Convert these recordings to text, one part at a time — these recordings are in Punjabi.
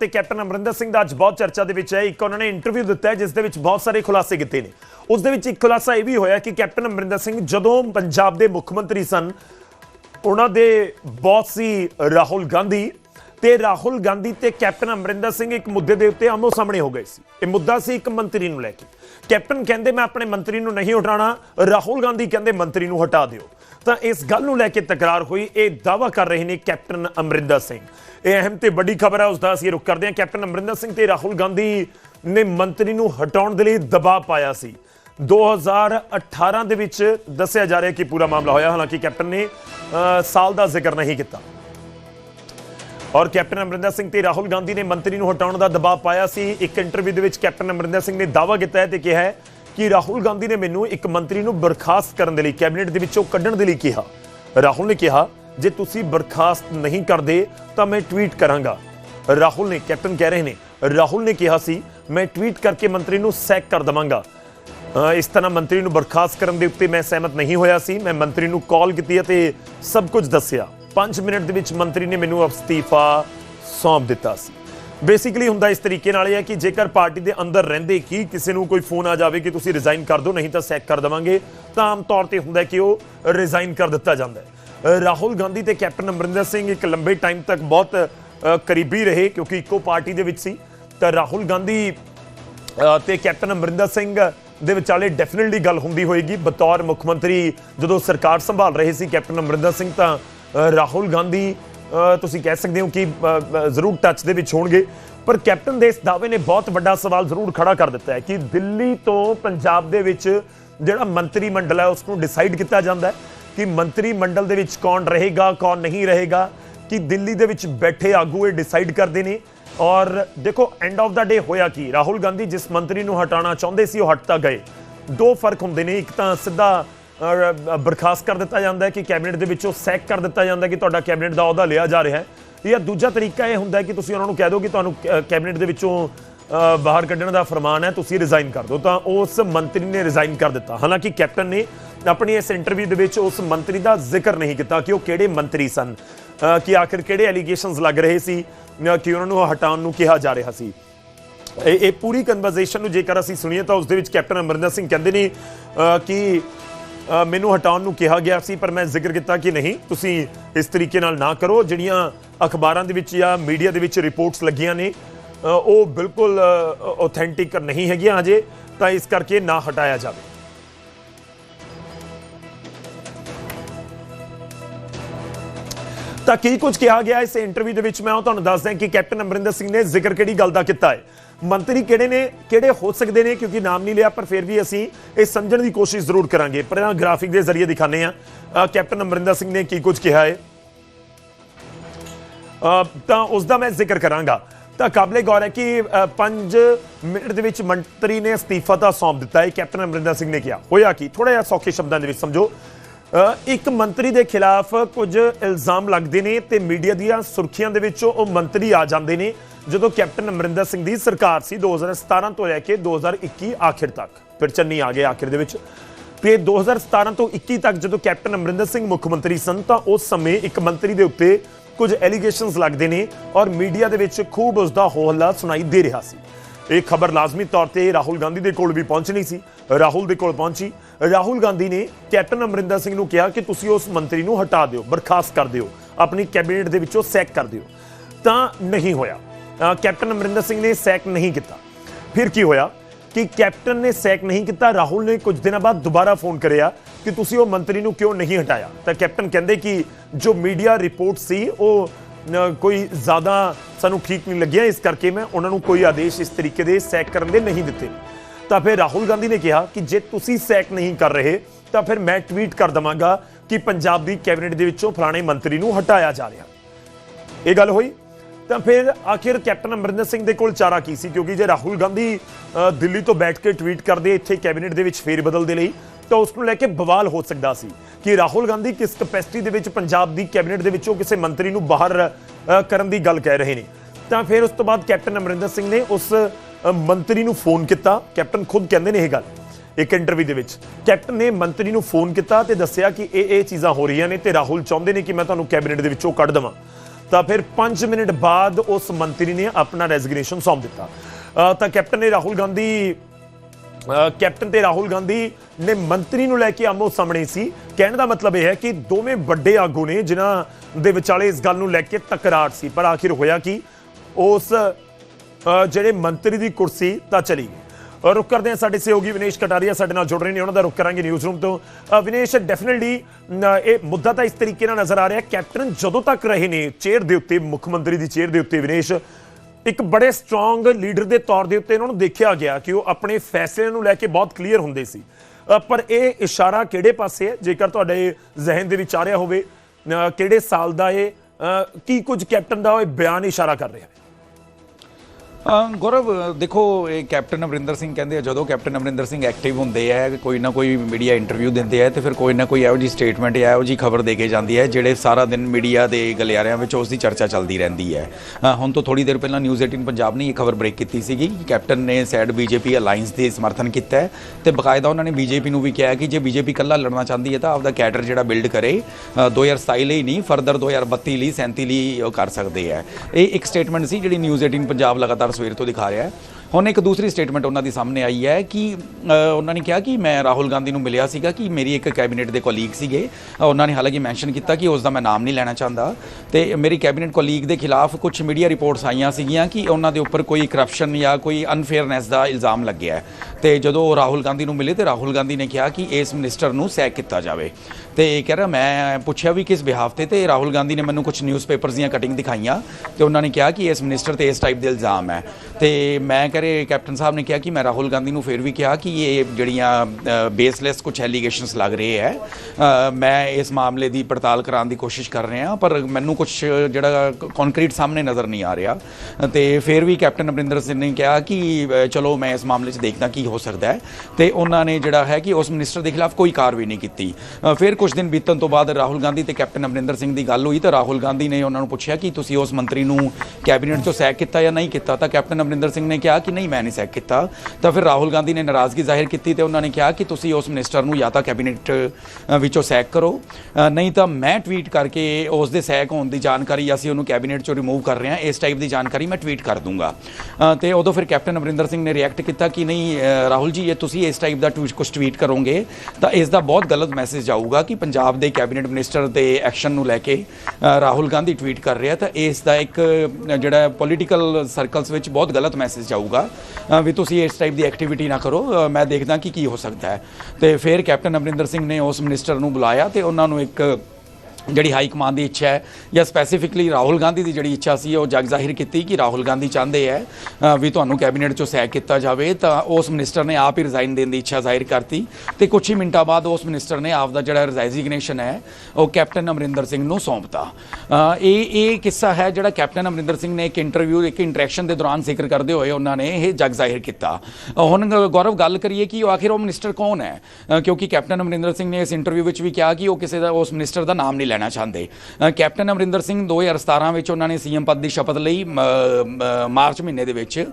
ਤੇ ਕੈਪਟਨ ਅਮਰਿੰਦਰ ਸਿੰਘ ਦਾ ਅੱਜ ਬਹੁਤ ਚਰਚਾ ਦੇ ਵਿੱਚ ਹੈ। ਇੱਕ ਉਹਨਾਂ ਨੇ ਇੰਟਰਵਿਊ ਦਿੱਤਾ ਹੈ, ਜਿਸ ਦੇ ਵਿੱਚ ਬਹੁਤ ਸਾਰੇ ਖੁਲਾਸੇ ਕੀਤੇ ਨੇ। ਉਸ ਦੇ ਵਿੱਚ ਇੱਕ ਖੁਲਾਸਾ ਇਹ ਵੀ ਹੋਇਆ ਕਿ ਕੈਪਟਨ ਅਮਰਿੰਦਰ ਸਿੰਘ ਜਦੋਂ ਪੰਜਾਬ ਦੇ ਮੁੱਖ ਮੰਤਰੀ ਸਨ, ਉਹਨਾਂ ਦੇ ਬੌਸ ਸੀ ਰਾਹੁਲ ਗਾਂਧੀ। ਤੇ ਰਾਹੁਲ ਗਾਂਧੀ ਤੇ ਕੈਪਟਨ ਅਮਰਿੰਦਰ ਸਿੰਘ ਇੱਕ ਮੁੱਦੇ ਦੇ ਉੱਤੇ ਆਮੋ ਸਾਹਮਣੇ ਹੋ ਗਏ ਸੀ। ਇਹ ਮੁੱਦਾ ਸੀ ਇੱਕ ਮੰਤਰੀ ਨੂੰ ਲੈ ਕੇ। ਕੈਪਟਨ ਕਹਿੰਦੇ, ਮੈਂ ਆਪਣੇ ਮੰਤਰੀ ਨੂੰ ਨਹੀਂ ਹਟਾਉਣਾ ਰਾਹੁਲ ਗਾਂਧੀ ਕਹਿੰਦੇ, ਮੰਤਰੀ ਨੂੰ ਹਟਾ ਦਿਓ। ਤਾਂ ਇਸ ਗੱਲ ਨੂੰ ਲੈ ਕੇ ਤਕਰਾਰ ਹੋਈ। ਇਹ ਦਾਵਾ ਕਰ ਰਹੇ ਨੇ ਕੈਪਟਨ ਅਮਰਿੰਦਰ ਸਿੰਘ। ਇਹ ਅਹਿਮ ਤੇ ਵੱਡੀ ਖਬਰ ਹੈ ਉਸ ਦਾ ਅਸੀਂ ਰੁਕ ਕਰਦੇ ਹਾਂ। ਕੈਪਟਨ ਅਮਰਿੰਦਰ ਸਿੰਘ ਤੇ ਰਾਹੁਲ ਗਾਂਧੀ ਨੇ ਮੰਤਰੀ ਨੂੰ ਹਟਾਉਣ ਦੇ ਲਈ ਦਬਾਅ ਪਾਇਆ ਸੀ। 2018 ਦੇ ਵਿੱਚ ਦੱਸਿਆ ਜਾ ਰਿਹਾ ਕਿ ਪੂਰਾ ਮਾਮਲਾ ਹੋਇਆ। ਹਾਲਾਂਕਿ ਕੈਪਟਨ ਨੇ ਅ, ਸਾਲ ਦਾ ਜ਼ਿਕਰ ਨਹੀਂ ਕੀਤਾ। ਔਰ ਕੈਪਟਨ ਅਮਰਿੰਦਰ ਸਿੰਘ ਤੇ ਰਾਹੁਲ ਗਾਂਧੀ ਨੇ ਮੰਤਰੀ ਨੂੰ ਹਟਾਉਣ ਦਾ ਦਬਾਅ ਪਾਇਆ ਸੀ। ਇੱਕ ਇੰਟਰਵਿਊ ਦੇ ਵਿੱਚ ਕੈਪਟਨ ਅਮਰਿੰਦਰ ਸਿੰਘ ਨੇ ਦਾਅਵਾ ਕੀਤਾ ਹੈ ਤੇ ਕਿਹਾ ਹੈ ਕਿ ਰਾਹੁਲ ਗਾਂਧੀ ਨੇ ਮੈਨੂੰ ਇੱਕ ਮੰਤਰੀ ਨੂੰ ਬਰਖਾਸਤ ਕਰਨ ਦੇ ਲਈ ਕੈਬਨਿਟ ਦੇ ਵਿੱਚੋਂ ਕੱਢਣ ਦੇ ਲਈ ਕਿਹਾ? ਰਾਹੁਲ ਨੇ ਕਿਹਾ, ਜੇ ਤੁਸੀਂ ਬਰਖਾਸਤ ਨਹੀਂ ਕਰਦੇ, ਤਾਂ ਮੈਂ ਟਵੀਟ ਕਰਾਂਗਾ। ਰਾਹੁਲ ਨੇ ਕੈਪਟਨ ਕਹਿ ਰਹੇ ਨੇ, ਰਾਹੁਲ ਨੇ ਕਿਹਾ ਸੀ, ਮੈਂ ਟਵੀਟ ਕਰਕੇ ਮੰਤਰੀ ਨੂੰ ਸੈਕ ਕਰ ਦਵਾਂਗਾ। ਇਸ ਤਰ੍ਹਾਂ ਮੰਤਰੀ ਨੂੰ ਬਰਖਾਸਤ ਕਰਨ ਦੇ ਉੱਤੇ ਮੈਂ ਸਹਿਮਤ ਨਹੀਂ ਹੋਇਆ ਸੀ, ਮੈਂ ਮੰਤਰੀ ਨੂੰ ਕਾਲ ਕੀਤੀ ਅਤੇ ਸਭ ਕੁਝ ਦੱਸਿਆ। 5 ਮਿੰਟ ਦੇ ਵਿੱਚ ਮੰਤਰੀ ਨੇ ਮੈਨੂੰ ਅਸਤੀਫਾ ਸੌਂਪ ਦਿੱਤਾ ਸੀ। ਬੇਸਿਕਲੀ ਹੁੰਦਾ ਇਸ ਤਰੀਕੇ ਨਾਲ ਇਹ ਹੈ ਕਿ ਜੇਕਰ ਪਾਰਟੀ ਦੇ ਅੰਦਰ ਰਹਿੰਦੇ ਕੀ ਕਿਸੇ ਨੂੰ ਕੋਈ ਫੋਨ ਆ ਜਾਵੇ ਕਿ ਤੁਸੀਂ ਰਿਜ਼ਾਈਨ ਕਰ ਦਿਓ ਨਹੀਂ ਤਾਂ ਸੈਕ ਕਰ ਦੇਵਾਂਗੇ ਤਾਂ ਆਮ ਤੌਰ ਤੇ ਹੁੰਦਾ ਕਿ ਉਹ ਰਿਜ਼ਾਈਨ ਕਰ ਦਿੱਤਾ ਜਾਂਦਾ ਹੈ। ਰਾਹੁਲ ਗਾਂਧੀ ਤੇ ਕੈਪਟਨ ਅਮਰਿੰਦਰ ਸਿੰਘ ਇੱਕ ਲੰਬੇ ਟਾਈਮ ਤੱਕ ਬਹੁਤ ਕਰੀਬੀ ਰਹੇ ਕਿਉਂਕਿ ਇੱਕੋ ਪਾਰਟੀ ਦੇ ਵਿੱਚ ਸੀ। ਤਾਂ ਰਾਹੁਲ ਗਾਂਧੀ ਅ, ਤੇ ਕੈਪਟਨ ਅਮਰਿੰਦਰ ਸਿੰਘ ਦੇ ਵਿਚਾਲੇ ਡੈਫੀਨਿਟਲੀ ਗੱਲ ਹੁੰਦੀ ਹੋਏਗੀ। ਬਤੌਰ ਮੁੱਖ ਮੰਤਰੀ ਜਦੋਂ ਸਰਕਾਰ ਸੰਭਾਲ ਰਹੇ ਸੀ ਕੈਪਟਨ ਅਮਰਿੰਦਰ ਸਿੰਘ ਤਾਂ ਰਾਹੁਲ ਗਾਂਧੀ ਤੁਸੀਂ ਕਹਿ ਸਕਦੇ ਹੋ ਕਿ ਜ਼ਰੂਰ ਟੱਚ ਦੇ ਵਿੱਚ ਹੋਣਗੇ। ਪਰ ਕੈਪਟਨ ਦੇ ਇਸ ਦਾਅਵੇ ਨੇ ਬਹੁਤ ਵੱਡਾ ਸਵਾਲ ਜ਼ਰੂਰ ਖੜਾ ਕਰ ਦਿੱਤਾ ਹੈ ਕਿ ਦਿੱਲੀ ਤੋਂ ਪੰਜਾਬ ਦੇ ਵਿੱਚ ਜਿਹੜਾ ਮੰਤਰੀ ਮੰਡਲ ਹੈ, ਉਸ ਨੂੰ ਡਿਸਾਈਡ ਕੀਤਾ ਜਾਂਦਾ ਹੈ ਕਿ ਮੰਤਰੀ ਮੰਡਲ ਦੇ ਵਿੱਚ ਕੌਣ ਰਹੇਗਾ, ਕੌਣ ਨਹੀਂ ਰਹੇਗਾ, ਕਿ ਦਿੱਲੀ ਦੇ ਵਿੱਚ ਬੈਠੇ ਆਗੂ ਇਹ ਡਿਸਾਈਡ ਕਰਦੇ ਨੇ। ਔਰ ਦੇਖੋ ਐਂਡ ਆਫ ਦਾ ਡੇ ਹੋਇਆ ਕੀ? ਰਾਹੁਲ ਗਾਂਧੀ ਜਿਸ ਮੰਤਰੀ ਨੂੰ ਹਟਾਉਣਾ ਚਾਹੁੰਦੇ ਸੀ, ਉਹ ਹਟ ਤਾਂ ਗਏ। ਦੋ ਫ਼ਰਕ ਹੁੰਦੇ ਨੇ, ਇੱਕ ਤਾਂ ਸਿੱਧਾ ਬਰਖਾਸਤ ਕਰ ਦਿੱਤਾ ਜਾਂਦਾ ਹੈ ਕਿ ਕੈਬਨਿਟ ਦੇ ਵਿੱਚੋਂ ਸੈਕ ਕਰ ਦਿੱਤਾ ਜਾਂਦਾ ਕਿ ਤੁਹਾਡਾ ਕੈਬਨਿਟ ਦਾ ਅਹੁਦਾ ਲਿਆ ਜਾ ਰਿਹਾ ਹੈ। ਜਾਂ ਦੂਜਾ ਤਰੀਕਾ ਇਹ ਹੁੰਦਾ ਕਿ ਤੁਸੀਂ ਉਹਨਾਂ ਨੂੰ ਕਹਿ ਦਿਓ ਕਿ ਤੁਹਾਨੂੰ ਕ- ਕੈਬਨਿਟ ਦੇ ਵਿੱਚੋਂ ਬਾਹਰ ਕੱਢਣ ਦਾ ਫਰਮਾਨ ਹੈ ਤੁਸੀਂ ਰਿਜ਼ਾਈਨ ਕਰ ਦਿਓ। ਤਾਂ ਉਸ ਮੰਤਰੀ ਨੇ ਰਿਜ਼ਾਈਨ ਕਰ ਦਿੱਤਾ। ਹਾਲਾਂਕਿ ਕੈਪਟਨ ਨੇ ਆਪਣੀ ਇਸ ਇੰਟਰਵਿਊ ਦੇ ਵਿੱਚ ਉਸ ਮੰਤਰੀ ਦਾ ਜ਼ਿਕਰ ਨਹੀਂ ਕੀਤਾ ਕਿ ਉਹ ਕਿਹੜੇ ਮੰਤਰੀ ਸਨ ਕਿ ਆਖਿਰ ਕਿਹੜੇ ਐਲੀਗੇਸ਼ਨਸ ਲੱਗ ਰਹੇ ਸੀ ਅ, ਕਿ ਉਹਨਾਂ ਨੂੰ ਹਟਾਉਣ ਨੂੰ ਕਿਹਾ ਜਾ ਰਿਹਾ ਸੀ। ਇਹ ਪੂਰੀ ਕਨਵਰਸੇਸ਼ਨ ਨੂੰ ਜੇਕਰ ਅਸੀਂ ਸੁਣੀਏ ਤਾਂ ਉਸ ਦੇ ਵਿੱਚ ਕੈਪਟਨ ਅਮਰਿੰਦਰ ਸਿੰਘ ਕਹਿੰਦੇ ਨੇ ਕਿ ਮੈਨੂੰ ਹਟਾਉਣ ਨੂੰ ਕਿਹਾ ਗਿਆ ਸੀ, ਪਰ ਮੈਂ ਜ਼ਿਕਰ ਕੀਤਾ ਕਿ ਨਹੀਂ। ਤੁਸੀਂ ਇਸ ਤਰੀਕੇ ਨਾਲ ਨਾ ਕਰੋ। ਜਿਹੜੀਆਂ ਅਖਬਾਰਾਂ ਦੇ ਵਿੱਚ ਜਾਂ ਮੀਡੀਆ ਦੇ ਵਿੱਚ ਰਿਪੋਰਟਸ ਲੱਗੀਆਂ ਨੇ ਉਹ ਬਿਲਕੁਲ ਆਥੈਂਟਿਕ ਨਹੀਂ ਹੈਗੀਆਂ ਹਜੇ, ਤਾਂ ਇਸ ਕਰਕੇ ਨਾ ਹਟਾਇਆ ਜਾਵੇ। ਤਾਂ ਕੀ ਕੁਝ ਕਿਹਾ ਗਿਆ ਇਸ ਇੰਟਰਵਿਊ ਦੇ ਵਿੱਚ? ਮੈਂ ਉਹ ਤੁਹਾਨੂੰ ਦੱਸਦਾ ਕਿ ਕੈਪਟਨ ਅਮਰਿੰਦਰ ਸਿੰਘ ਨੇ ਜ਼ਿਕਰ ਕਿਹੜੀ ਗੱਲ ਦਾ ਕੀਤਾ ਹੈ? ਮੰਤਰੀ ਕਿਹੜੇ ਨੇ ਕਿਹੜੇ ਹੋ ਸਕਦੇ ਨੇ ਕਿਉਂਕਿ ਨਾਮ ਨਹੀਂ ਲਿਆ ਪਰ ਫਿਰ ਵੀ ਅਸੀਂ ਇਹ ਸਮਝਣ ਦੀ ਕੋਸ਼ਿਸ਼ ਜ਼ਰੂਰ ਕਰਾਂਗੇ। ਪਰ ਗ੍ਰਾਫਿਕ ਦੇ ਜ਼ਰੀਏ ਦਿਖਾਣੇ ਆ ਕੈਪਟਨ ਅਮਰਿੰਦਰ ਸਿੰਘ ਨੇ ਕੀ ਕੁਝ ਕਿਹਾ ਹੈ। ਤਾਂ ਉਸ ਦਾ ਮੈਂ ਜ਼ਿਕਰ ਕਰਾਂਗਾ। ਤਾਂ ਕਾਬਲੇ ਗੌਰ ਹੈ ਕਿ 5 ਮਿੰਟ ਦੇ ਵਿੱਚ ਮੰਤਰੀ ਨੇ ਅਸਤੀਫਾ ਤਾਂ ਸੌਂਪ ਦਿੱਤਾ ਹੈ। ਕੈਪਟਨ ਅਮਰਿੰਦਰ ਸਿੰਘ ਨੇ ਕਿਹਾ। ਹੋਇਆ ਕੀ? ਥੋੜਾ ਜਿਹਾ ਸੌਖੇ ਸ਼ਬਦਾਂ ਦੇ ਵਿੱਚ ਸਮਝੋ। ਅ, ਇੱਕ ਮੰਤਰੀ ਦੇ ਖਿਲਾਫ ਕੁਝ ਇਲਜ਼ਾਮ ਲੱਗਦੇ ਨੇ ਤੇ ਮੀਡੀਆ ਦੀਆਂ ਸੁਰਖੀਆਂ ਦੇ ਵਿੱਚੋਂ ਉਹ ਮੰਤਰੀ ਆ ਜਾਂਦੇ ਨੇ। ਜਦੋਂ ਕੈਪਟਨ ਅਮਰਿੰਦਰ ਸਿੰਘ ਦੀ ਸਰਕਾਰ ਸੀ 2017 ਤੋਂ ਲੈ ਕੇ 2021 ਆਖਿਰ ਤੱਕ, ਫਿਰ ਚੰਨੀ ਆ ਗਏ ਆਖਿਰ ਦੇ ਵਿੱਚ। ਤੇ 2017 ਤੋਂ 21 ਤੱਕ ਜਦੋਂ ਕੈਪਟਨ ਅਮਰਿੰਦਰ ਸਿੰਘ ਮੁੱਖ ਮੰਤਰੀ ਸਨ, ਤਾਂ ਉਸ ਸਮੇਂ ਇੱਕ ਮੰਤਰੀ ਦੇ ਉੱਤੇ ਕੁਝ ਐਲੀਗੇਸ਼ਨਸ ਲੱਗਦੇ ਨੇ ਔਰ ਮੀਡੀਆ ਦੇ ਵਿੱਚ ਖੂਬ ਉਸ ਦਾ ਹੋਹੱਲਾ ਸੁਣਾਈ ਦੇ ਰਿਹਾ ਸੀ। ਇਹ ਖਬਰ ਲਾਜ਼ਮੀ ਤੌਰ ਤੇ ਰਾਹੁਲ ਗਾਂਧੀ ਦੇ ਕੋਲ ਵੀ ਪਹੁੰਚਣੀ ਸੀ। ਰਾਹੁਲ ਦੇ ਕੋਲ ਪਹੁੰਚੀ। ਰਾਹੁਲ ਗਾਂਧੀ ਨੇ ਕੈਪਟਨ ਅਮਰਿੰਦਰ ਸਿੰਘ ਨੂੰ ਕਿਹਾ ਕਿ ਤੁਸੀਂ ਉਸ ਮੰਤਰੀ ਨੂੰ ਹਟਾ ਦਿਓ, ਬਰਖਾਸਤ ਕਰ ਦਿਓ, ਆਪਣੀ ਕੈਬਨਿਟ ਦੇ ਵਿੱਚੋਂ ਸੈਕ ਕਰ ਦਿਓ। ਤਾਂ ਨਹੀਂ ਹੋਇਆ। ਕੈਪਟਨ ਅਮਰਿੰਦਰ ਸਿੰਘ ਨੇ ਸੈਕ ਨਹੀਂ ਕੀਤਾ। ਫਿਰ ਕੀ ਹੋਇਆ ਕਿ ਕੈਪਟਨ ਨੇ ਸੈਕ ਨਹੀਂ ਕੀਤਾ, ਰਾਹੁਲ ਨੇ ਕੁਝ ਦਿਨਾਂ ਬਾਅਦ ਦੁਬਾਰਾ ਫੋਨ ਕਰਿਆ ਕਿ ਤੁਸੀਂ ਉਹ ਮੰਤਰੀ ਨੂੰ ਕਿਉਂ ਨਹੀਂ ਹਟਾਇਆ? ਤਾਂ ਕੈਪਟਨ ਕਹਿੰਦੇ ਕਿ ਜੋ ਮੀਡੀਆ ਰਿਪੋਰਟ ਸੀ, ਉਹ ਕੋਈ ਜ਼ਿਆਦਾ ਸਾਨੂੰ ਠੀਕ ਨਹੀਂ ਲੱਗਿਆ, ਇਸ ਕਰਕੇ ਮੈਂ ਉਹਨਾਂ ਨੂੰ ਕੋਈ ਆਦੇਸ਼ ਇਸ ਤਰੀਕੇ ਦੇ ਸੈਕ ਕਰਨ ਦੇ ਨਹੀਂ ਦਿੱਤੇ। ਤਾਂ ਫਿਰ ਰਾਹੁਲ ਗਾਂਧੀ ਨੇ ਕਿਹਾ ਕਿ ਜੇ ਤੁਸੀਂ ਸੈਕ ਨਹੀਂ ਕਰ ਰਹੇ, ਤਾਂ ਫਿਰ ਮੈਂ ਟਵੀਟ ਕਰ ਦਵਾਂਗਾ ਕਿ ਪੰਜਾਬ ਦੀ ਕੈਬਨਿਟ ਦੇ ਵਿੱਚੋਂ ਫਲਾਣੇ ਮੰਤਰੀ ਨੂੰ ਹਟਾਇਆ ਜਾ ਰਿਹਾ। ਇਹ ਗੱਲ ਹੋਈ। ਤਾਂ ਫਿਰ ਆਖਿਰ ਕੈਪਟਨ ਅਮਰਿੰਦਰ ਸਿੰਘ ਦੇ ਕੋਲ ਚਾਰਾ ਕੀ ਸੀ? ਕਿਉਂਕਿ ਜੇ ਰਾਹੁਲ ਗਾਂਧੀ ਦਿੱਲੀ ਤੋਂ ਬੈਠ ਕੇ ਟਵੀਟ ਕਰਦੇ, ਇੱਥੇ ਕੈਬਨਿਟ ਦੇ ਵਿੱਚ ਫੇਰ ਬਦਲ ਦੇ ਲਈ, ਤਾਂ ਉਸ ਨੂੰ ਲੈ ਕੇ ਬਵਾਲ ਹੋ ਸਕਦਾ ਸੀ ਕਿ ਰਾਹੁਲ ਗਾਂਧੀ ਕਿਸ ਕਪੈਸਿਟੀ ਦੇ ਵਿੱਚ ਪੰਜਾਬ ਦੀ ਕੈਬਨਿਟ ਦੇ ਵਿੱਚੋਂ ਕਿਸੇ ਮੰਤਰੀ ਨੂੰ ਬਾਹਰ ਕਰਨ ਦੀ ਗੱਲ ਕਹਿ ਰਹੇ ਨੇ। ਤਾਂ ਫਿਰ ਉਸ ਤੋਂ ਬਾਅਦ ਕੈਪਟਨ ਅਮਰਿੰਦਰ ਸਿੰਘ ਨੇ ਉਸ ਮੰਤਰੀ ਨੂੰ ਫੋਨ ਕੀਤਾ। ਕੈਪਟਨ ਖੁਦ ਕਹਿੰਦੇ ਨੇ ਇਹ ਗੱਲ ਇੱਕ ਇੰਟਰਵਿਊ ਦੇ ਵਿੱਚ। ਕੈਪਟਨ ਨੇ ਮੰਤਰੀ ਨੂੰ ਫੋਨ ਕੀਤਾ ਤੇ ਦੱਸਿਆ ਕਿ ਇਹ ਇਹ ਚੀਜ਼ਾਂ ਹੋ ਰਹੀਆਂ ਨੇ ਤੇ ਰਾਹੁਲ ਚਾਹੁੰਦੇ ਨੇ ਕਿ ਮੈਂ ਤੁਹਾਨੂੰ ਕੈਬਨਿਟ ਦੇ ਵਿੱਚੋਂ ਕੱਢ ਦਵਾਂ। ਤਾਂ ਫਿਰ 5 ਮਿੰਟ ਬਾਅਦ ਉਸ ਮੰਤਰੀ ਨੇ ਆਪਣਾ ਰੈਜ਼ਿਗਨੇਸ਼ਨ ਸੌਂਪ ਦਿੱਤਾ। ਤਾਂ ਕੈਪਟਨ ਨੇ ਰਾਹੁਲ ਗਾਂਧੀ ਕੈਪਟਨ ਤੇ ਰਾਹੁਲ ਗਾਂਧੀ ਨੇ ਮੰਤਰੀ ਨੂੰ ਲੈ ਕੇ ਆਮੋ ਸਾਹਮਣੇ ਸੀ। ਕਹਿਣ ਦਾ ਮਤਲਬ ਇਹ ਹੈ ਕਿ ਦੋਵੇਂ ਵੱਡੇ ਆਗੂ ਨੇ ਜਿਨ੍ਹਾਂ ਦੇ ਵਿਚਾਲੇ ਇਸ ਗੱਲ ਨੂੰ ਲੈ ਕੇ ਤਕਰਾਰ ਸੀ। ਪਰ ਆਖਿਰ ਹੋਇਆ ਕਿ? ਉਸ ਜਿਹੜੇ ਮੰਤਰੀ ਦੀ ਕੁਰਸੀ ਤਾਂ ਚਲੀ ਗਈ। ਰੁਕ ਕਰਦੇ ਹਾਂ ਸਾਡੇ ਸਹਿਯੋਗੀ ਵਿਨੇਸ਼ ਕਟਾਰੀਆ ਸਾਡੇ ਨਾਲ ਜੁੜ ਰਹੇ ਨੇ, ਉਹਨਾਂ ਦਾ ਰੁਕ ਕਰਾਂਗੇ ਨਿਊਜ਼ ਰੂਮ ਤੋਂ ਵਿਨੇਸ਼ ਡੈਫੀਨਿਟਲੀ ਇਹ ਮੁੱਦਾ ਤਾਂ ਇਸ ਤਰੀਕੇ ਨਾਲ ਨਜ਼ਰ ਆ ਰਿਹਾ, ਕੈਪਟਨ ਜਦੋਂ ਤੱਕ ਰਹੇ ਨੇ ਚੇਅਰ ਦੇ ਉੱਤੇ, ਮੁੱਖ ਮੰਤਰੀ ਦੀ ਚੇਅਰ ਦੇ ਉੱਤੇ ਵਿਨੇਸ਼, ਇੱਕ ਬੜੇ ਸਟਰੋਂਗ ਲੀਡਰ ਦੇ ਤੌਰ ਦੇ ਉੱਤੇ ਇਹਨਾਂ ਨੂੰ ਦੇਖਿਆ ਗਿਆ ਕਿ ਉਹ ਆਪਣੇ ਫੈਸਲੇ ਨੂੰ ਲੈ ਕੇ ਬਹੁਤ ਕਲੀਅਰ ਹੁੰਦੇ ਸੀ। ਪਰ ਇਹ ਇਸ਼ਾਰਾ ਕਿਹੜੇ ਪਾਸੇ ਹੈ? ਜੇਕਰ ਤੁਹਾਡੇ ਜ਼ਿਹਨ ਦੇ ਵਿੱਚ ਆ ਰਿਹਾ ਹੋਵੇ ਕਿਹੜੇ ਸਾਲ ਦਾ ਇਹ ਕੀ ਕੁਝ ਕੈਪਟਨ ਦਾ ਇਹ ਬਿਆਨ ਇਸ਼ਾਰਾ ਕਰ ਰਿਹਾ ਹੈ? ਗੌਰਵ ਦੇਖੋ ਇਹ ਕੈਪਟਨ ਅਮਰਿੰਦਰ ਸਿੰਘ ਕਹਿੰਦੇ ਆ ਜਦੋਂ ਕੈਪਟਨ ਅਮਰਿੰਦਰ ਸਿੰਘ ਐਕਟਿਵ ਹੁੰਦੇ ਆ ਕੋਈ ਨਾ ਕੋਈ ਮੀਡੀਆ ਇੰਟਰਵਿਊ ਦਿੰਦੇ ਆ ਤੇ ਫਿਰ ਕੋਈ ਨਾ ਕੋਈ ਇਹੋ ਜੀ ਸਟੇਟਮੈਂਟ ਜਾਂ ਇਹੋ ਜੀ ਖਬਰ ਦੇ ਕੇ ਜਾਂਦੀ ਹੈ ਜਿਹੜੇ ਸਾਰਾ ਦਿਨ ਮੀਡੀਆ ਦੇ ਗਲਿਆਰਿਆਂ ਵਿੱਚ ਉਸ ਦੀ ਚਰਚਾ ਚੱਲਦੀ ਰਹਿੰਦੀ ਹੈ। ਹੁਣ ਤੋਂ ਥੋੜੀ ਦੇਰ ਪਹਿਲਾਂ ਨਿਊਜ਼ 18 ਪੰਜਾਬ ਨੇ ਇਹ ਖਬਰ ਬ੍ਰੇਕ ਕੀਤੀ ਸੀਗੀ ਕਿ ਕੈਪਟਨ ਨੇ ਸੈਡ ਬੀਜੇਪੀ ਅਲਾਈਅੰਸ ਦੇ ਸਮਰਥਨ ਕੀਤਾ ਹੈ ਤੇ ਬਕਾਇਦਾ ਉਹਨਾਂ ਨੇ ਬੀਜੇਪੀ ਨੂੰ ਵੀ ਕਿਹਾ ਕਿ ਜੇ ਬੀਜੇਪੀ ਕੱਲਾ ਲੜਨਾ ਚਾਹੁੰਦੀ ਹੈ ਤਾਂ ਆਪਦਾ ਕੈਡਰ ਜਿਹੜਾ ਬਿਲਡ ਕਰੇ ਅ, 2027 ਲਈ ਨਹੀਂ ਫਰਦਰ 2032 ਲਈ 37 ਲਈ ਉਹ ਕਰ ਸਕਦੇ ਆ ਇਹ ਇੱਕ ਸਟੇਟਮੈਂਟ ਸੀ ਜਿਹੜੀ ਨਿਊਜ਼ 18 ਪੰਜਾਬ ਲਗਾਤਾਰ ਸਵੇਰ ਤੋਂ ਦਿਖਾ ਰਿਹਾ ਹੈ। ਹੁਣ ਇੱਕ ਦੂਸਰੀ ਸਟੇਟਮੈਂਟ ਉਹਨਾਂ ਦੀ ਸਾਹਮਣੇ ਆਈ ਹੈ ਕਿ ਉਹਨਾਂ ਨੇ ਕਿਹਾ ਕਿ ਮੈਂ ਰਾਹੁਲ ਗਾਂਧੀ ਨੂੰ ਮਿਲਿਆ ਸੀਗਾ ਕਿ ਮੇਰੀ ਇੱਕ ਕੈਬਨਿਟ ਦੇ ਕੋਲੀਗ ਸੀਗੇ। ਉਹਨਾਂ ਨੇ ਹਾਲਾਂਕਿ ਮੈਂਸ਼ਨ ਕੀਤਾ ਕਿ ਉਸ ਦਾ ਮੈਂ ਨਾਮ ਨਹੀਂ ਲੈਣਾ ਚਾਹੁੰਦਾ। ਤੇ ਮੇਰੀ ਕੈਬਨਿਟ ਕੋਲੀਗ ਦੇ ਖਿਲਾਫ ਕੁਝ ਮੀਡੀਆ ਰਿਪੋਰਟਸ ਆਈਆਂ ਸੀਗੀਆਂ ਕਿ ਉਹਨਾਂ ਦੇ ਉੱਪਰ ਕੋਈ ਕਰਪਸ਼ਨ ਜਾਂ ਕੋਈ ਅਨਫੇਅਰਨੈਸ ਦਾ ਇਲਜ਼ਾਮ ਲੱਗਿਆ ਹੈ। ਤੇ ਜਦੋਂ ਉਹ ਰਾਹੁਲ ਗਾਂਧੀ ਨੂੰ ਮਿਲੇ ਤੇ ਰਾਹੁਲ ਗਾਂਧੀ ਨੇ ਕਿਹਾ ਕਿ ਇਸ ਮਿਨਿਸਟਰ ਨੂੰ ਸੈਕ ਕੀਤਾ ਜਾਵੇ। ਤੇ ਇਹ ਕਹਿ ਰਿਹਾ, ਮੈਂ ਪੁੱਛਿਆ ਵੀ ਕਿਸ ਬਿਹਾਫ ਤੇ ਤੇ ਰਾਹੁਲ ਗਾਂਧੀ ਨੇ ਮੈਨੂੰ ਕੁਝ ਨਿਊਜ਼ਪੇਪਰਸ ਦੀਆਂ ਕਟਿੰਗ ਦਿਖਾਈਆਂ। ਤੇ ਉਹਨਾਂ ਨੇ ਕਿਹਾ ਕਿ ਇਸ ਮਿਨਿਸਟਰ ਤੇ ਇਸ ਟਾਈਪ ਦੇ ਇਲਜ਼ਾਮ ਹੈ। ਤੇ ਮੈਂ ਕਹ ਕੈਪਟਨ ਸਾਹਿਬ ਨੇ ਕਿਹਾ ਕਿ ਮੈਂ ਰਾਹੁਲ ਗਾਂਧੀ ਨੂੰ ਫਿਰ ਵੀ ਕਿਹਾ ਕਿ ਇਹ ਜਿਹੜੀਆਂ ਬੇਸਲੈਸ ਕੁਝ ਐਲੀਗੇਸ਼ਨਸ ਲੱਗ ਰਹੇ ਹੈ ਮੈਂ ਇਸ ਮਾਮਲੇ ਦੀ ਪੜਤਾਲ ਕਰਾਉਣ ਦੀ ਕੋਸ਼ਿਸ਼ ਕਰ ਰਿਹਾ ਪਰ ਮੈਨੂੰ ਕੁਝ ਜਿਹੜਾ ਕੰਕਰੀਟ ਸਾਹਮਣੇ ਨਜ਼ਰ ਨਹੀਂ ਆ ਰਿਹਾ। ਤੇ ਫਿਰ ਵੀ ਕੈਪਟਨ ਅਮਰਿੰਦਰ ਸਿੰਘ ਨੇ ਕਿਹਾ ਕਿ ਚਲੋ ਮੈਂ ਇਸ ਮਾਮਲੇ 'ਚ ਦੇਖਦਾ ਕੀ ਹੋ ਸਕਦਾ ਹੈ ਤੇ ਉਹਨਾਂ ਨੇ ਜਿਹੜਾ ਹੈ ਕਿ ਉਸ ਮਿਨਿਸਟਰ ਦੇ ਖਿਲਾਫ ਕੋਈ ਕਾਰਵਾਈ ਨਹੀਂ ਕੀਤੀ। ਫਿਰ ਕੁਝ ਦਿਨ ਬੀਤਣ ਤੋਂ ਬਾਅਦ ਰਾਹੁਲ ਗਾਂਧੀ ਤੇ ਕੈਪਟਨ ਅਮਰਿੰਦਰ ਸਿੰਘ ਦੀ ਗੱਲ ਹੋਈ ਤਾਂ ਰਾਹੁਲ ਗਾਂਧੀ ਨੇ ਉਹਨਾਂ ਨੂੰ ਪੁੱਛਿਆ ਕਿ ਤੁਸੀਂ ਉਸ ਮੰਤਰੀ ਨੂੰ ਕੈਬਨਿਟ ਤੋਂ ਸੈਕ ਕੀਤਾ ਜਾਂ ਨਹੀਂ ਕੀਤਾ? ਤਾਂ ਕੈਪਟਨ ਅਮਰਿੰਦਰ ਸਿੰਘ ਨੇ ਕਿਹਾ ਕਿ ਨਹੀਂ ਮੈਂ ਨਹੀਂ ਸੈਕ ਕੀਤਾ। ਤਾਂ ਫਿਰ ਰਾਹੁਲ ਗਾਂਧੀ ਨੇ ਨਾਰਾਜ਼ਗੀ ਜ਼ਾਹਿਰ ਕੀਤੀ ਤੇ ਉਹਨਾਂ ਨੇ ਕਿਹਾ ਕਿ ਤੁਸੀਂ ਉਸ ਮਿਨਿਸਟਰ ਨੂੰ ਜਾਂ ਤਾਂ ਕੈਬਨਿਟ ਵਿੱਚੋਂ ਸੈਕ ਕਰੋ। ਨਹੀਂ ਤਾਂ ਮੈਂ ਟਵੀਟ ਕਰਕੇ ਉਸ ਦੇ ਸੈਕ ਹੋਣ ਦੀ ਜਾਣਕਾਰੀ ਅਸੀਂ ਉਹਨੂੰ ਕੈਬਨਿਟ 'ਚੋਂ ਰਿਮੂਵ ਕਰ ਰਹੇ ਹਾਂ ਇਸ ਟਾਈਪ ਦੀ ਜਾਣਕਾਰੀ ਮੈਂ ਟਵੀਟ ਕਰ ਦੂੰਗਾ। ਅ, ਤੇ ਉਦੋਂ ਫਿਰ ਕੈਪਟਨ ਅਮਰਿੰਦਰ ਸਿੰਘ ਨੇ ਰਿਐਕਟ ਕੀਤਾ ਕਿ ਨਹੀਂ ਰਾਹੁਲ ਜੀ ਇਹ ਤੁਸੀਂ ਇਸ ਟਾਈਪ ਦਾ ਟਵੀਟ ਕੁਝ ਟਵੀਟ ਕਰੋਗੇ ਤਾਂ ਇਸ ਦਾ ਬਹੁਤ ਗਲਤ ਮੈਸੇਜ ਜਾਊਗਾ ਕਿ ਪੰਜਾਬ ਦੇ ਕੈਬਨਿਟ ਮਿਨਿਸਟਰ ਦੇ ਐਕਸ਼ਨ ਨੂੰ ਲੈ ਕੇ ਰਾਹੁਲ ਗਾਂਧੀ ਟਵੀਟ ਕਰ ਰਿਹਾ ਤਾਂ ਇਸ ਦਾ ਇੱਕ ਜਿਹੜਾ ਪੋਲੀਟੀਕਲ ਸਰਕਲਸ ਵਿੱਚ ਬਹੁਤ ਗਲਤ ਮੈਸੇਜ ਜਾਊਗਾ। ਅ, ਵੀ ਤੁਸੀਂ ਇਸ ਟਾਈਪ ਦੀ ਐਕਟੀਵਿਟੀ ਨਾ ਕਰੋ। ਮੈਂ ਦੇਖਦਾ ਕਿ ਕੀ ਹੋ ਸਕਦਾ ਹੈ। ਤੇ ਫਿਰ ਕੈਪਟਨ ਅਮਰਿੰਦਰ ਸਿੰਘ ਨੇ ਉਸ ਮਿਨਿਸਟਰ ਨੂੰ ਬੁਲਾਇਆ ਤੇ ਉਹਨਾਂ ਨੂੰ ਇੱਕ ਜਿਹੜੀ ਹਾਈ ਕਮਾਂਡ ਦੀ ਇੱਛਾ ਹੈ, ਜਾਂ ਸਪੈਸੀਫਿਕਲੀ ਰਾਹੁਲ ਗਾਂਧੀ ਦੀ ਜਿਹੜੀ ਇੱਛਾ ਸੀ, ਉਹ ਜਗ ਜ਼ਾਹਿਰ ਕੀਤੀ ਕਿ ਰਾਹੁਲ ਗਾਂਧੀ ਚਾਹੁੰਦੇ ਹੈ ਵੀ ਤੁਹਾਨੂੰ ਕੈਬਨਿਟ ਚੋਂ ਸੈਕ ਕੀਤਾ ਜਾਵੇ, ਤਾਂ ਉਸ ਮਿਨਿਸਟਰ ਨੇ ਆਪ ਹੀ ਰਿਜ਼ਾਈਨ ਦੇਣ ਦੀ ਇੱਛਾ ਜ਼ਾਹਿਰ ਕਰਤੀ। ਤੇ ਕੁਝ ਹੀ ਮਿੰਟਾਂ ਬਾਅਦ ਉਸ ਮਿਨਿਸਟਰ ਨੇ ਆਪ ਦਾ ਜਿਹੜਾ ਰੈਜ਼ਿਗਨੇਸ਼ਨ ਹੈ, ਉਹ ਕੈਪਟਨ ਅਮਰਿੰਦਰ ਸਿੰਘ ਨੂੰ ਸੌਂਪਤਾ। ਇਹ ਇਹ ਕਿੱਸਾ ਹੈ ਜਿਹੜਾ ਕੈਪਟਨ ਅਮਰਿੰਦਰ ਸਿੰਘ ਨੇ ਇੱਕ ਇੰਟਰਵਿਊ ਇੱਕ ਇੰਟਰੈਕਸ਼ਨ ਦੇ ਦੌਰਾਨ ਜ਼ਿਕਰ ਕਰਦੇ ਹੋਏ ਉਹਨਾਂ ਨੇ ਇਹ ਜਗ ਜ਼ਾਹਿਰ ਕੀਤਾ। ਹੁਣ ਗੌਰਵ, ਗੱਲ ਕਰੀਏ ਕਿ ਉਹ ਆਖਿਰ ਉਹ ਮਿਨਿਸਟਰ ਕੌਣ ਹੈ? ਕਿਉਂਕਿ ਕੈਪਟਨ ਅਮਰਿੰਦਰ ਸਿੰਘ ਨੇ ਇਸ ਇੰਟਰਵਿਊ ਵਿੱਚ ਵੀ ਕਿਹਾ ਕਿ ਉਹ ਕਿਸੇ ਦਾ, ਉਸ ਮਿਨਿਸਟਰ ਦਾ ਨਾਮ ਨਹੀਂ ਲੈਣਾ ਚਾਹੁੰਦੇ। ਕੈਪਟਨ ਅਮਰਿੰਦਰ ਸਿੰਘ 2017 ਵਿੱਚ ਉਹਨਾਂ ਨੇ ਸੀਐਮ ਪਦ ਦੀ ਸ਼ਪਥ ਲਈ ਮਾਰਚ ਮਹੀਨੇ ਦੇ ਵਿੱਚ।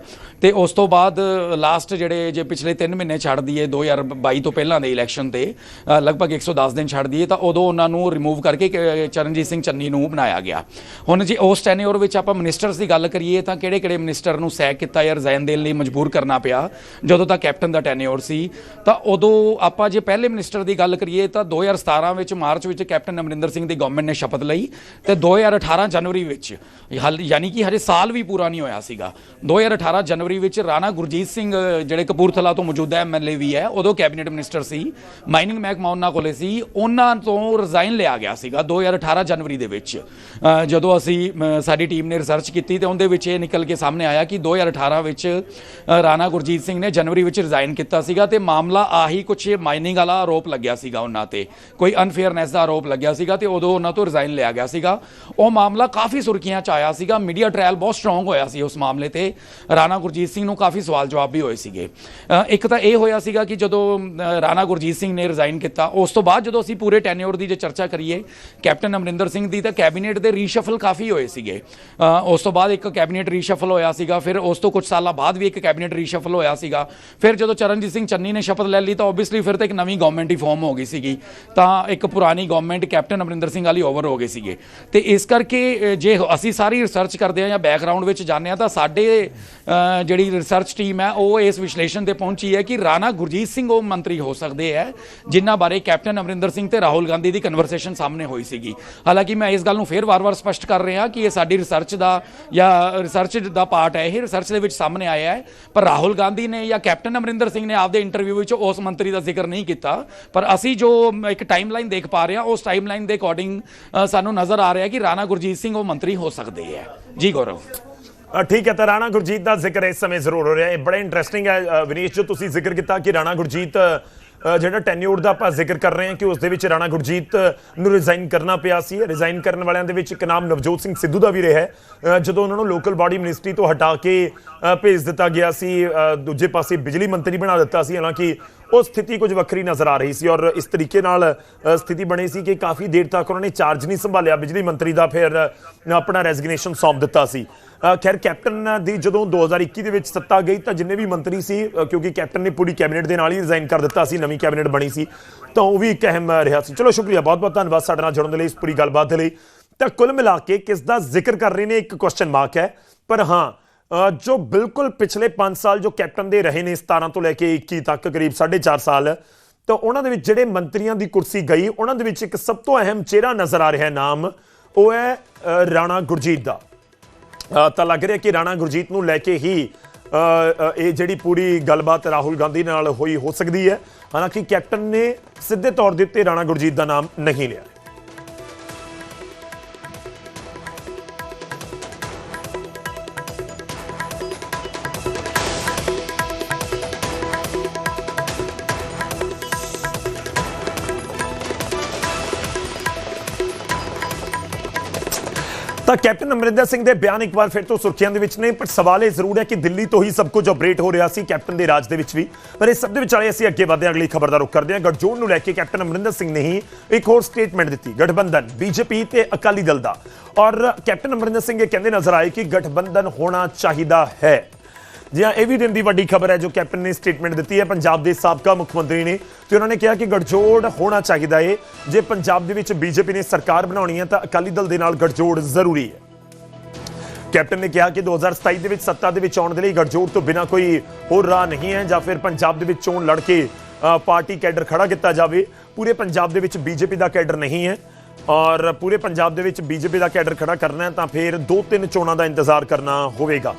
ਤੇ ਉਸ ਤੋਂ ਬਾਅਦ ਲਾਸਟ ਜਿਹੜੇ ਜੇ ਪਿਛਲੇ 3 ਮਹੀਨੇ ਛੱਡ ਦਈਏ 2022 ਤੋਂ ਪਹਿਲਾਂ ਦੇ ਇਲੈਕਸ਼ਨ ਤੇ ਅ, ਲਗਭਗ 110 ਦਿਨ ਛੱਡ ਦਈਏ ਤਾਂ ਉਦੋਂ ਉਹਨਾਂ ਨੂੰ ਰਿਮੂਵ ਕਰਕੇ ਚਰਨਜੀਤ ਸਿੰਘ ਚੰਨੀ ਨੂੰ ਬਣਾਇਆ ਗਿਆ। ਹੁਣ ਜੇ ਉਸ ਟੈਨਿਓਰ ਵਿੱਚ ਆਪਾਂ ਮਿਨਿਸਟਰਸ ਦੀ ਗੱਲ ਕਰੀਏ ਤਾਂ ਕਿਹੜੇ ਕਿਹੜੇ ਮਿਨਿਸਟਰ ਨੂੰ ਸੈਕ ਕੀਤਾ ਜਾਂ ਰਿਜ਼ਾਈਨ ਦੇਣ ਲਈ ਮਜਬੂਰ ਕਰਨਾ ਪਿਆ? ਜਦੋਂ ਤੱਕ ਕੈਪਟਨ ਦਾ ਟੈਨਿਓਰ ਸੀ ਤਾਂ ਉਦੋਂ ਆਪਾਂ ਜੇ ਪਹਿਲੇ ਮਿਨਿਸਟਰ ਦੀ ਗੱਲ ਕਰੀਏ ਤਾਂ 2017 ਵਿੱਚ ਮਾਰਚ ਵਿੱਚ ਕੈਪਟਨ ਅਮਰਿੰਦਰ ਸਿੰਘ ਦੇ ਗਵਰਨਮੈਂਟ ਨੇ ਸ਼ਪਥ ਲਈ ਤੇ 2018 ਜਨਵਰੀ ਵਿੱਚ ਯਾਨੀ ਕਿ ਹਜੇ ਸਾਲ ਵੀ ਪੂਰਾ ਨਹੀਂ ਹੋਇਆ ਸੀਗਾ 2018 ਜਨਵਰੀ ਵਿੱਚ ਰਾਣਾ ਗੁਰਜੀਤ ਸਿੰਘ, ਜਿਹੜੇ ਕਪੂਰਥਲਾ ਤੋਂ ਮੌਜੂਦਾ ਐਮਐਲਏ ਵੀ ਹੈ, ਉਦੋਂ ਕੈਬਨਿਟ ਮਿਨਿਸਟਰ ਸੀ, ਮਾਈਨਿੰਗ ਮਹਿਕਮਾ ਉਹਨਾਂ ਕੋਲੇ ਸੀ, ਉਹਨਾਂ ਤੋਂ ਰਿਜ਼ਾਈਨ ਲਿਆ ਗਿਆ ਸੀਗਾ 2018 ਜਨਵਰੀ ਦੇ ਵਿੱਚ। ਜਦੋਂ ਅਸੀਂ ਸਾਡੀ ਟੀਮ ਨੇ ਰਿਸਰਚ ਕੀਤੀ ਤੇ ਉਹਦੇ ਵਿੱਚ ਇਹ ਨਿਕਲ ਕੇ ਸਾਹਮਣੇ ਆਇਆ ਕਿ 2018 ਵਿੱਚ ਰਾਣਾ ਗੁਰਜੀਤ ਸਿੰਘ ਨੇ ਜਨਵਰੀ ਵਿੱਚ ਰਿਜ਼ਾਈਨ ਕੀਤਾ ਸੀਗਾ ਤੇ ਮਾਮਲਾ ਆਹੀ ਕੁਝ ਮਾਈਨਿੰਗ ਵਾਲਾ ਆਰੋਪ ਲੱਗਿਆ ਸੀਗਾ ਉਹਨਾਂ ਤੇ, ਕੋਈ ਅਨਫੇਅਰਨੈਸ ਦਾ ਆਰੋਪ ਲੱਗਿਆ ਸੀਗਾ ਤੇ ਉਦੋਂ ਉਹਨਾਂ ਤੋਂ ਰਿਜ਼ਾਈਨ ਲਿਆ ਗਿਆ ਸੀਗਾ। ਉਹ ਮਾਮਲਾ ਕਾਫੀ ਸੁਰਖੀਆਂ ਚ ਆਇਆ ਸੀਗਾ। ਮੀਡੀਆ ਟ੍ਰਾਇਲ ਬਹੁਤ ਸਟਰੋਂਗ ਹੋਇਆ ਸੀ ਉਸ ਮਾਮਲੇ ਤੇ। ਰਾਣਾ ਗੁਰਜੀਤ ਸਿੰਘ ਨੂੰ ਕਾਫੀ ਸਵਾਲ ਜਵਾਬ ਵੀ ਹੋਏ ਸੀਗੇ। ਇੱਕ ਤਾਂ ਇਹ ਹੋਇਆ ਸੀਗਾ ਕਿ ਜਦੋਂ ਰਾਣਾ ਗੁਰਜੀਤ ਸਿੰਘ ਨੇ ਰਿਜ਼ਾਈਨ ਕੀਤਾ, ਉਸ ਤੋਂ ਬਾਅਦ ਜਦੋਂ ਅਸੀਂ ਪੂਰੇ ਟੈਨਿਓਰ ਦੀ ਜੇ ਚਰਚਾ ਕਰੀਏ, ਕੈਪਟਨ ਅਮਰਿੰਦਰ ਸਿੰਘ ਦੀ ਤਾਂ ਕੈਬਨਿਟ ਦੇ ਰੀਸ਼ਫਲ ਕਾਫੀ ਹੋਏ ਸੀਗੇ। ਉਸ ਤੋਂ ਬਾਅਦ ਇੱਕ ਕੈਬਨਿਟ ਰੀਸ਼ਫਲ ਹੋਇਆ ਸੀਗਾ, ਫਿਰ ਉਸ ਤੋਂ ਕੁਝ ਸਾਲਾਂ ਬਾਅਦ ਵੀ ਇੱਕ ਕੈਬਨਿਟ ਰੀਸ਼ਫਲ ਹੋਇਆ ਸੀਗਾ। ਫਿਰ ਜਦੋਂ ਚਰਨਜੀਤ ਸਿੰਘ ਚੰਨੀ ਨੇ ਸ਼ਪਥ ਲੈ ਲਈ ਤਾਂ ਆਬਵੀਅਸਲੀ ਫਿਰ ਤਾਂ ਇੱਕ ਨਵੀਂ ਗਵਰਨਮੈਂਟ ਹੀ ਫਾਰਮ ਹੋ ਗਈ ਸੀਗੀ। ਤਾਂ ਇੱਕ ਪੁਰਾਣੀ ਗਵਰਨਮੈਂਟ ਕੈਪਟਨ ਅਮਰਿੰਦਰ ਅਮਰਿੰਦਰ ਸਿੰਘ ਵਾਲੀ ਓਵਰ ਹੋ ਗਏ ਸੀਗੇ। ਤੇ ਇਸ ਕਰਕੇ ਜੇ ਅਸੀਂ ਸਾਰੀ ਰਿਸਰਚ ਕਰਦੇ ਆ ਜਾਂ ਬੈਕਗ੍ਰਾਉਂਡ ਵਿੱਚ ਜਾਂਦੇ ਆ ਤਾਂ ਸਾਡੇ ਜਿਹੜੀ ਰਿਸਰਚ ਟੀਮ ਹੈ, ਉਹ ਇਸ ਵਿਸ਼ਲੇਸ਼ਣ ਤੇ ਪਹੁੰਚੀ ਹੈ ਕਿ ਰਾਣਾ ਗੁਰਜੀਤ ਸਿੰਘ ਉਹ ਮੰਤਰੀ ਹੋ ਸਕਦੇ ਹੈ, ਜਿਨ੍ਹਾਂ ਬਾਰੇ ਕੈਪਟਨ ਅਮਰਿੰਦਰ ਸਿੰਘ ਤੇ ਰਾਹੁਲ ਗਾਂਧੀ ਦੀ ਕਨਵਰਸੇਸ਼ਨ ਸਾਹਮਣੇ ਹੋਈ ਸੀਗੀ। ਹਾਲਾਂਕਿ ਮੈਂ ਇਸ ਗੱਲ ਨੂੰ ਫੇਰ ਵਾਰ-ਵਾਰ ਸਪਸ਼ਟ ਕਰ ਰਿਹਾ ਕਿ ਇਹ ਸਾਡੀ ਰਿਸਰਚ ਦਾ ਜਾਂ ਰਿਸਰਚ ਦਾ ਪਾਰਟ ਹੈ, ਇਹ ਰਿਸਰਚ ਦੇ ਵਿੱਚ ਸਾਹਮਣੇ ਆਇਆ ਹੈ। ਪਰ ਰਾਹੁਲ ਗਾਂਧੀ ਨੇ ਜਾਂ ਕੈਪਟਨ ਅਮਰਿੰਦਰ ਸਿੰਘ ਨੇ ਆਪਦੇ ਇੰਟਰਵਿਊ ਵਿੱਚ ਉਸ ਮੰਤਰੀ ਦਾ ਜ਼ਿਕਰ ਨਹੀਂ ਕੀਤਾ। ਪਰ ਅਸੀਂ ਜੋ ਇੱਕ ਟਾਈਮਲਾਈਨ ਦੇਖ ਪਾ ਰਹੇ ਹਾਂ, ਉਸ ਟਾਈਮਲਾਈਨ ਦੇ ਅਕੋਰਡਿੰਗ ਸਾਨੂੰ ਨਜ਼ਰ ਆ ਰਿਹਾ ਕਿ ਰਾਣਾ ਗੁਰਜੀਤ ਸਿੰਘ ਉਹ ਮੰਤਰੀ ਹੋ ਸਕਦੇ ਹੈ। ਜੀ ਗੌਰਵ। ਠੀਕ ਹੈ ਤਾਂ ਰਾਣਾ ਗੁਰਜੀਤ ਦਾ ਜ਼ਿਕਰ ਇਸ ਸਮੇਂ ਜ਼ਰੂਰ ਹੋ ਰਿਹਾ। ਹੈ ਬੜਾ ਇੰਟਰਸਟਿੰਗ ਹੈ ਵਿਨੀਸ਼ ਜੋ ਤੁਸੀਂ ਜ਼ਿਕਰ ਕੀਤਾ ਕਿ ਰਾਣਾ ਗੁਰਜੀਤ ਜਿਹੜਾ ਟੈਨਿਊਰ ਦਾ ਆਪਾਂ ਜ਼ਿਕਰ ਕਰ ਰਹੇ ਹਾਂ ਕਿ ਉਸ ਦੇ ਵਿੱਚ ਰਾਣਾ ਗੁਰਜੀਤ ਨੂੰ ਰਿਜ਼ਾਈਨ ਕਰਨਾ ਪਿਆ ਸੀ। ਰਿਜ਼ਾਈਨ ਕਰਨ ਵਾਲਿਆਂ ਦੇ ਵਿੱਚ ਇੱਕ ਨਾਮ ਨਵਜੋਤ ਸਿੰਘ ਸਿੱਧੂ ਦਾ ਵੀ ਰਿਹਾ ਹੈ। ਜਦੋਂ ਉਹਨਾਂ ਨੂੰ ਲੋਕਲ ਬਾਡੀ ਮਿਨਿਸਟਰੀ ਤੋਂ ਹਟਾ ਕੇ ਅ, ਭੇਜ ਦਿੱਤਾ ਗਿਆ ਸੀ ਅ, ਦੂਜੇ ਪਾਸੇ ਬਿਜਲੀ ਮੰਤਰੀ ਬਣਾ ਦਿੱਤਾ ਸੀ। ਹਾਲਾਂਕਿ ਉਹ ਸਥਿਤੀ ਕੁਝ ਵੱਖਰੀ ਨਜ਼ਰ ਆ ਰਹੀ ਸੀ ਔਰ ਇਸ ਤਰੀਕੇ ਨਾਲ ਸਥਿਤੀ ਬਣੀ ਸੀ ਕਿ ਕਾਫੀ ਦੇਰ ਤੱਕ ਉਹਨਾਂ ਨੇ ਚਾਰਜ ਨਹੀਂ ਸੰਭਾਲਿਆ। ਬਿਜਲੀ ਮੰਤਰੀ ਦਾ ਫਿਰ ਆਪਣਾ ਰੈਜ਼ਿਗਨੇਸ਼ਨ ਸੌਂਪ ਦਿੱਤਾ ਸੀ। ਖੈਰ ਕੈਪਟਨ ਦੀ ਜਦੋਂ 2021 ਦੇ ਵਿੱਚ ਸੱਤਾ ਗਈ ਤਾਂ ਜਿੰਨੇ ਵੀ ਮੰਤਰੀ ਸੀ ਕਿਉਂਕਿ ਕੈਪਟਨ ਨੇ ਪੂਰੀ ਕੈਬਨਿਟ ਦੇ ਨਾਲ ਹੀ ਰਿਜ਼ਾਈਨ ਕਰ ਦਿੱਤਾ ਸੀ, ਨਵੀਂ ਕੈਬਨਿਟ ਬਣੀ ਸੀ, ਤਾਂ ਉਹ ਵੀ ਇੱਕ ਅਹਿਮ ਰਿਹਾ ਸੀ। ਚਲੋ, ਸ਼ੁਕਰੀਆ ਬਹੁਤ ਬਹੁਤ ਧੰਨਵਾਦ ਸਾਡੇ ਨਾਲ ਜੁੜਨ ਦੇ ਲਈ ਇਸ ਪੂਰੀ ਗੱਲਬਾਤ ਦੇ ਲਈ। ਤਾਂ ਕੁੱਲ ਮਿਲਾ ਕੇ ਕਿਸ ਦਾ ਜ਼ਿਕਰ ਕਰ ਰਹੇ ਨੇ, ਇੱਕ ਕੁਐਸਚਨ ਮਾਰਕ ਹੈ। ਪਰ ਹਾਂ ਜੋ ਬਿਲਕੁਲ ਪਿਛਲੇ 5 ਸਾਲ ਜੋ ਕੈਪਟਨ ਦੇ ਰਹੇ ਨੇ 17 ਤੋਂ ਲੈ ਕੇ 21 ਤੱਕ, ਕਰੀਬ 4.5 ਸਾਲ, ਤਾਂ ਉਹਨਾਂ ਦੇ ਵਿੱਚ ਜਿਹੜੇ ਮੰਤਰੀਆਂ ਦੀ ਕੁਰਸੀ ਗਈ, ਉਹਨਾਂ ਦੇ ਵਿੱਚ ਇੱਕ ਸਭ ਤੋਂ ਅਹਿਮ ਚਿਹਰਾ ਨਜ਼ਰ ਆ ਰਿਹਾ ਨਾਮ, ਉਹ ਹੈ ਰਾਣਾ ਗੁਰਜੀਤ ਦਾ। ਤਾਂ ਲੱਗ ਰਿਹਾ ਕਿ ਰਾਣਾ ਗੁਰਜੀਤ ਨੂੰ ਲੈ ਕੇ ਹੀ ਇਹ ਜਿਹੜੀ ਪੂਰੀ ਗੱਲਬਾਤ ਰਾਹੁਲ ਗਾਂਧੀ ਨਾਲ ਹੋਈ ਹੋ ਸਕਦੀ ਹੈ। ਹਾਲਾਂਕਿ ਕੈਪਟਨ ਨੇ ਸਿੱਧੇ ਤੌਰ ਦੇ ਉੱਤੇ ਰਾਣਾ ਗੁਰਜੀਤ ਦਾ ਨਾਮ ਨਹੀਂ ਲਿਆ। ਕੈਪਟਨ ਅਮਰਿੰਦਰ ਸਿੰਘ ਦੇ ਬਿਆਨ ਇੱਕ ਵਾਰ ਫਿਰ ਤੋਂ ਸੁਰਖੀਆਂ ਦੇ ਵਿੱਚ ਨੇ, ਪਰ ਸਵਾਲ ਇਹ ਜ਼ਰੂਰ ਹੈ ਕਿ ਦਿੱਲੀ ਤੋਂ ਹੀ ਸਭ ਕੁਝ ਆਪਰੇਟ ਹੋ ਰਿਹਾ ਸੀ ਕੈਪਟਨ ਦੇ ਰਾਜ ਦੇ ਵਿੱਚ ਵੀ। ਪਰ ਇਸ ਸਭ ਦੇ ਵਿਚਾਲੇ ਅਸੀਂ ਅੱਗੇ ਵਧਦੇ ਹਾਂ, ਅਗਲੀ ਖਬਰ ਦਾ ਰੁਖ ਕਰਦੇ ਹਾਂ। ਗਠਜੋੜ ਨੂੰ ਲੈ ਕੇ ਕੈਪਟਨ ਅਮਰਿੰਦਰ ਸਿੰਘ ਨੇ ਹੀ ਇੱਕ ਹੋਰ ਸਟੇਟਮੈਂਟ ਦਿੱਤੀ, ਗਠਬੰਧਨ, ਬੀਜੇਪੀ ਤੇ ਅਕਾਲੀ ਦਲ ਦਾ। ਔਰ ਕੈਪਟਨ ਅਮਰਿੰਦਰ ਸਿੰਘ ਇਹ ਕਹਿੰਦੇ ਨਜ਼ਰ ਆਏ ਕਿ ਗਠਬੰਧਨ ਹੋਣਾ ਚਾਹੀਦਾ ਹੈ। ਜੀ ਹਾਂ, ਇਹ ਵੀ ਦਿਨ ਦੀ ਵੱਡੀ ਖਬਰ ਹੈ ਜੋ ਕੈਪਟਨ ਨੇ ਸਟੇਟਮੈਂਟ ਦਿੱਤੀ ਹੈ। ਪੰਜਾਬ ਦੇ ਸਾਬਕਾ ਮੁੱਖ ਮੰਤਰੀ ਨੇ ਤੇ ਉਹਨਾਂ ਨੇ ਕਿਹਾ ਕਿ ਗਠਜੋੜ ਹੋਣਾ ਚਾਹੀਦਾ ਏ। ਜੇ ਪੰਜਾਬ ਦੇ ਵਿੱਚ ਬੀਜੇਪੀ ਨੇ ਸਰਕਾਰ ਬਣਾਉਣੀ ਹੈ ਤਾਂ ਅਕਾਲੀ ਦਲ ਦੇ ਨਾਲ ਗਠਜੋੜ ਜ਼ਰੂਰੀ ਹੈ। ਕੈਪਟਨ ਨੇ ਕਿਹਾ ਕਿ 2027 ਦੇ ਵਿੱਚ ਸੱਤਾ ਦੇ ਵਿੱਚ ਆਉਣ ਦੇ ਲਈ ਗਠਜੋੜ ਤੋਂ ਬਿਨਾ ਕੋਈ ਹੋਰ ਰਾਹ ਨਹੀਂ ਹੈ ਜਾਂ ਫਿਰ ਪੰਜਾਬ ਦੇ ਵਿੱਚ ਚੋਣ ਲੜ ਕੇ ਪਾਰਟੀ ਕੈਡਰ ਖੜਾ ਕੀਤਾ ਜਾਵੇ। ਪੂਰੇ ਪੰਜਾਬ ਦੇ ਵਿੱਚ ਬੀਜੇਪੀ ਦਾ ਕੈਡਰ ਨਹੀਂ ਹੈ ਔਰ ਪੂਰੇ ਪੰਜਾਬ ਦੇ ਵਿੱਚ ਬੀਜੇਪੀ ਦਾ ਕੈਡਰ ਖੜਾ ਕਰਨਾ ਹੈ ਤਾਂ ਫਿਰ ਦੋ ਤਿੰਨ ਚੋਣਾਂ ਦਾ ਇੰਤਜ਼ਾਰ ਕਰਨਾ ਹੋਵੇਗਾ।